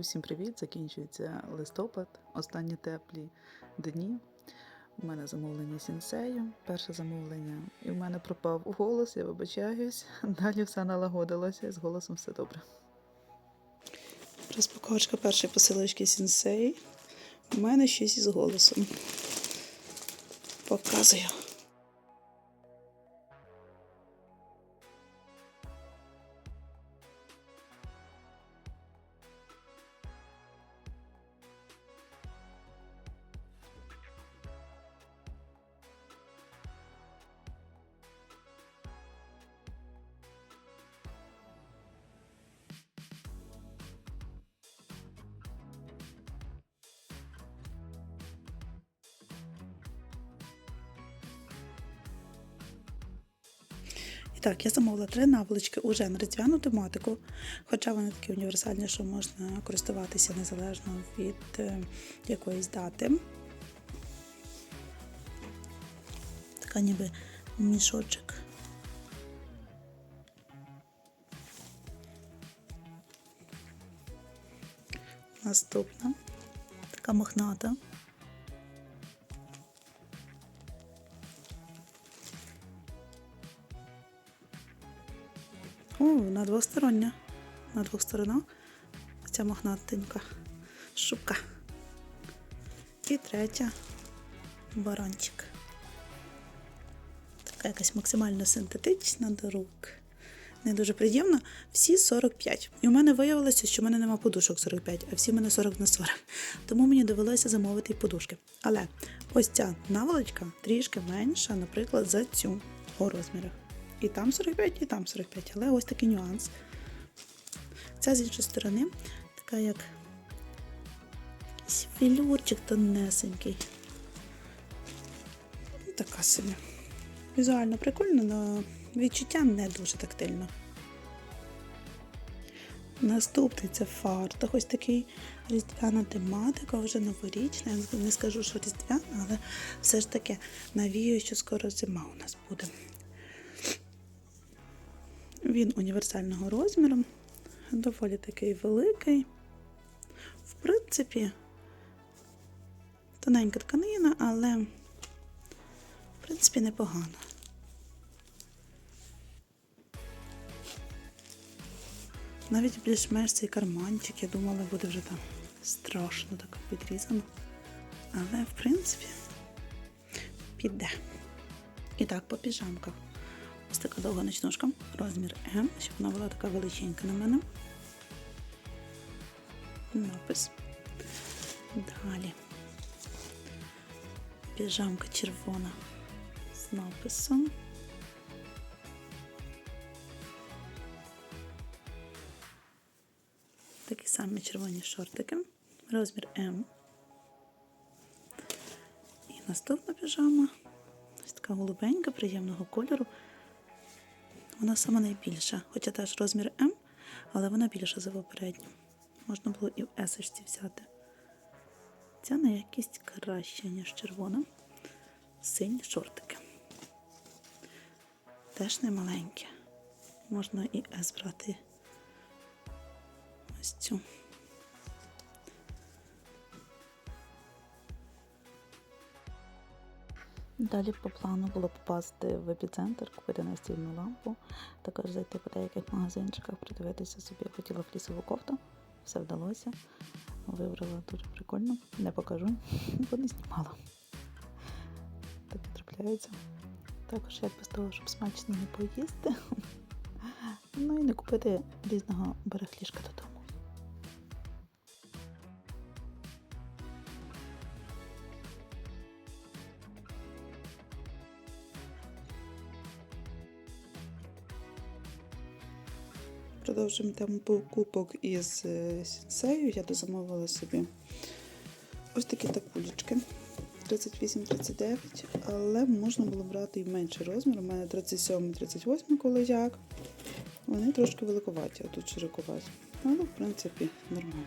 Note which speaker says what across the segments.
Speaker 1: Усім привіт! Закінчується листопад, останні теплі дні. У мене замовлення сінсею, перше замовлення, і в мене пропав голос, я вибачаюсь. Далі все налагодилося, з голосом все добре. Розпаковочка першої посилочки сінсей. У мене щось із голосом. Показую. Так, я замовила три наволочки уже на різдвяну тематику, хоча вони такі універсальні, що можна користуватися незалежно від е, якоїсь дати. Така ніби мішочок. Наступна така мохната. О, на двостороння. На двох сторонах. Ця мохнатенька шубка. І третя баранчик. Така якась максимально синтетична до рук. Не дуже приємна. Всі 45. І у мене виявилося, що в мене нема подушок 45, а всі в мене 40 на 40. Тому мені довелося замовити й подушки. Але ось ця наволочка трішки менша, наприклад, за цю у розмірах. І там 45, і там 45. Але ось такий нюанс. Ця з іншої сторони, така як якийсь філюрчик тонесенький. Ну, Така собі. Візуально прикольно, але відчуття не дуже тактильно. Наступний це фартух, ось такий різдвяна тематика, вже новорічна. Я не скажу, що різдвяна, але все ж таки навію, що скоро зима у нас буде. Він універсального розміру, доволі такий великий. В принципі, тоненька тканина, але в принципі непогано. Навіть більш-менш цей карманчик, я думала, буде вже там страшно так підрізано. Але, в принципі, піде. І так, по піжамках. Ось така довга ночнушка, розмір М, щоб вона була така величенька на мене. Напис. Далі. Піжамка червона з написом. Такі самі червоні шортики. Розмір М. І наступна піжама. Ось така голубенька, приємного кольору. Вона сама найбільша, хоча теж розмір М, але вона більша за попередню. Можна було і в есочці взяти. Ця на якість краща, ніж червона. Сині шортики. Теж не маленькі. Можна і С брати. Ось цю. Далі по плану було попасти в епіцентр, купити настільну лампу, також зайти по деяких магазинчиках, придивитися собі. Хотіла флісову кофту, все вдалося. Вибрала дуже прикольно, не покажу, бо не знімала. Таке трапляється. Також без того, щоб смачно не поїсти. Ну і не купити різного додому. Продовжуємо тему покупок із е, сінсею. Я дозамовила собі ось такі такулечки 38-39, але можна було брати і менший розмір. У мене 37-38 коли. Вони трошки великоваті, а тут широковаті. Але, в принципі, нормально.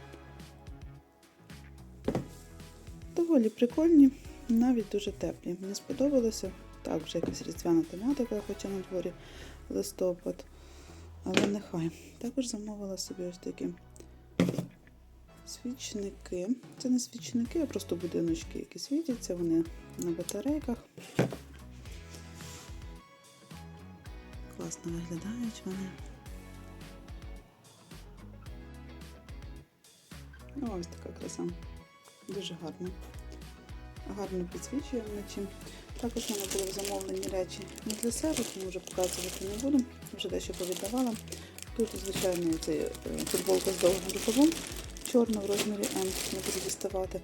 Speaker 1: Доволі прикольні, навіть дуже теплі. Мені сподобалося. Так, вже якась різдвяна тематика, хоча на дворі листопад. Але нехай. Також замовила собі ось такі свічники. Це не свічники, а просто будиночки, які світяться, вони на батарейках. Класно виглядають вони. Ось така краса. Дуже гарна. Гарно підсвічує вночі. Також в мене були замовлені речі не для себе, тому вже показувати не буду. Вже дещо повіддавала. Тут, звичайно, це е, футболка з довгим рукавом, чорна в розмірі М, не буду діставати.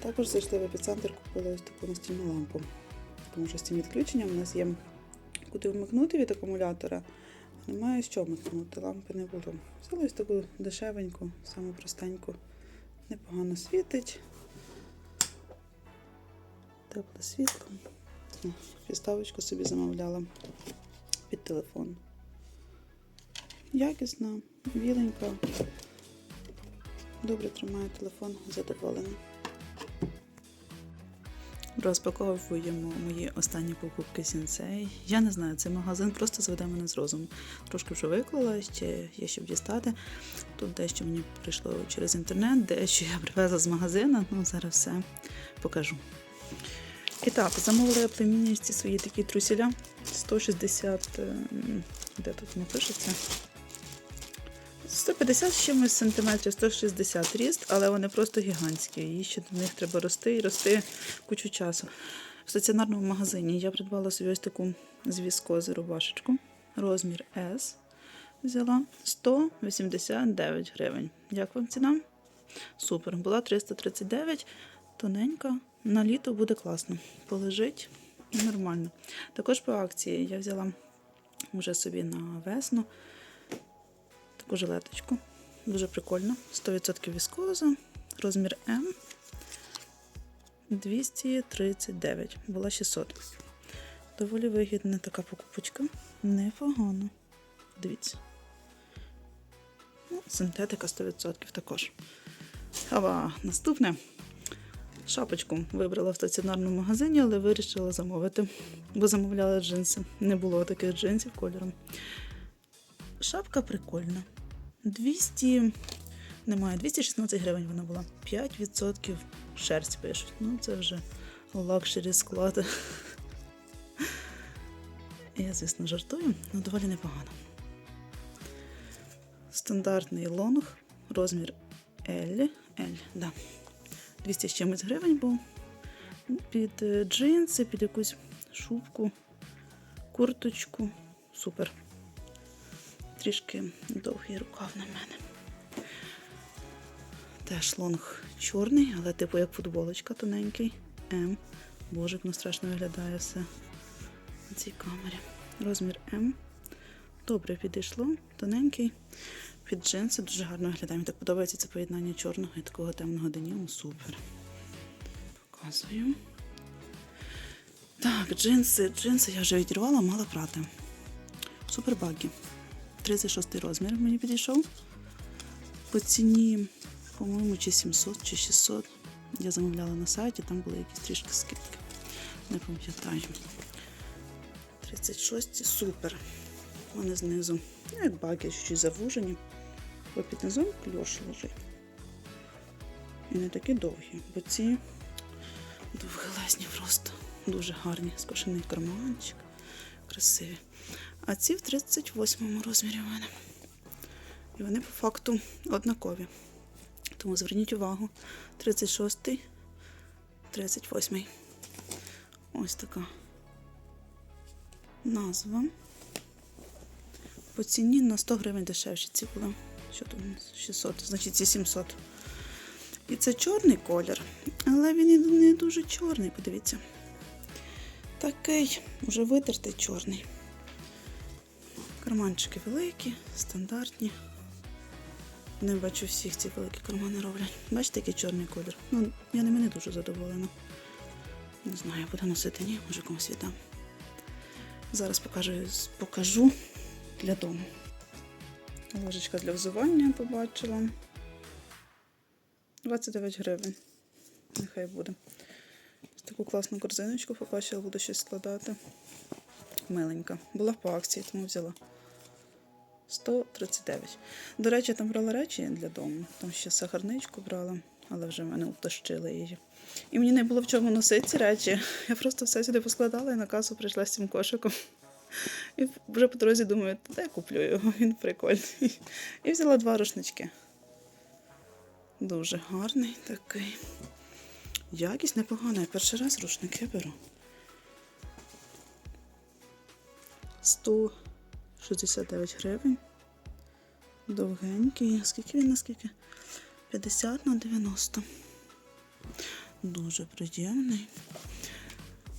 Speaker 1: Також зайшли в епіцентр, купили ось таку настільну лампу. Тому що з цим відключенням у нас є куди вмикнути від акумулятора, немає що вмикнути, лампи не було. Взяла ось таку дешевеньку, саму простеньку, непогано світить. Тепле світло. О, Підставочку собі замовляла під телефон. Якісна, біленька. Добре тримає телефон, задоволена. Розпаковуємо мої останні покупки Сінсей. Я не знаю, цей магазин просто зведе мене з розуму. Трошки вже виклала, ще є щоб дістати. Тут дещо мені прийшло через інтернет, дещо я привезла з магазину. Ну, зараз все покажу. І так, замовила я племінності свої такі трусіля. 160, е, де тут не пишеться? 150 з чимось сантиметрів, 160 ріст, але вони просто гігантські. І ще до них треба рости і рости кучу часу. В стаціонарному магазині я придбала собі ось таку з рубашечку. Розмір S. Взяла 189 гривень. Як вам ціна? Супер. Була 339, тоненька. На літо буде класно. Полежить нормально. Також по акції я взяла вже собі на весну таку жилеточку. Дуже прикольно. 100% віскоза. Розмір М. 239. Була 600. Доволі вигідна така покупочка. Непогано. Дивіться. Ну, синтетика 100% також. Ава, наступне. Шапочку вибрала в стаціонарному магазині, але вирішила замовити, бо замовляла джинси. Не було таких джинсів кольором. Шапка прикольна. 200, немає, 216 гривень вона була. 5% шерсть пишуть. Ну, це вже лакшері склад. Я, звісно, жартую, але доволі непогано. Стандартний лонг, розмір L. L, да. 200 з чимось гривень був. Під е, джинси, під якусь шубку, курточку. Супер. Трішки довгий рукав на мене. Теж лонг чорний, але типу як футболочка тоненький. М. Боже, воно страшно виглядає все на цій камері. Розмір М. Добре підійшло, тоненький. Під джинси дуже гарно виглядає. Мені так подобається це поєднання чорного і такого темного деніму. Супер. Показую. Так, джинси. Джинси я вже відірвала, мала прати. Супер багі. 36 розмір мені підійшов. По ціні, по-моєму, чи 700, чи 600. Я замовляла на сайті, там були якісь трішки скидки. Не пам'ятаю. 36 супер. Вони знизу. Ну, як баги, чуть-чуть завужені. Бо під низом кльош лежить. І не такі довгі, бо ці довгелезні просто. Дуже гарні. Скошений карманчик. Красиві. А ці в 38 розмірі у мене. І вони по факту однакові. Тому зверніть увагу. 36, 38. Ось така назва. По ціні на 100 гривень дешевші ці були. Що нас? 600, значить ці 700. І це чорний колір, але він не дуже чорний, подивіться. Такий, вже витертий чорний. Карманчики великі, стандартні. Не бачу всіх ці великі кармани роблять. Бачите, який чорний колір? Ну, я не дуже задоволена. Не знаю, буду носити, ні, може комусь віддам. Зараз покажу, покажу для дому. Ложечка для взування побачила. 29 гривень. Нехай буде. Таку класну корзиночку побачила, буду щось складати. Миленька. Була по акції, тому взяла. 139. До речі, там брала речі для дому. Там ще сахарничку брала, але вже в мене утащили її. І мені не було в чому носити ці речі. Я просто все сюди поскладала і на касу прийшла з цим кошиком. І вже по дорозі думаю, де куплю його, він прикольний. І взяла два рушнички. Дуже гарний такий. Якість непогана. Я перший раз рушники беру. 169 гривень. Довгенький. Скільки він наскільки? 50 на 90. Дуже приємний.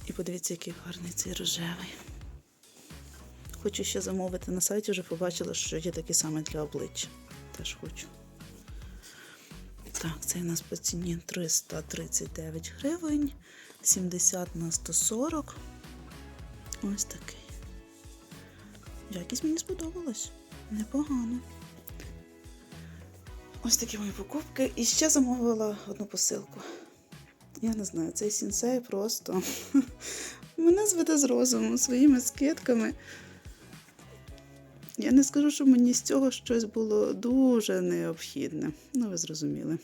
Speaker 1: І подивіться, який гарний цей рожевий. Хочу ще замовити на сайті, вже побачила, що є такі саме для обличчя. Теж хочу. Так, цей у нас по ціні 339 гривень, 70 на 140. Ось такий. Якість мені сподобалась. Непогано. Ось такі мої покупки. І ще замовила одну посилку. Я не знаю, цей сінсей просто мене зведе з розуму своїми скидками. Я не скажу, що мені з цього щось було дуже необхідне. Ну, ви зрозуміли.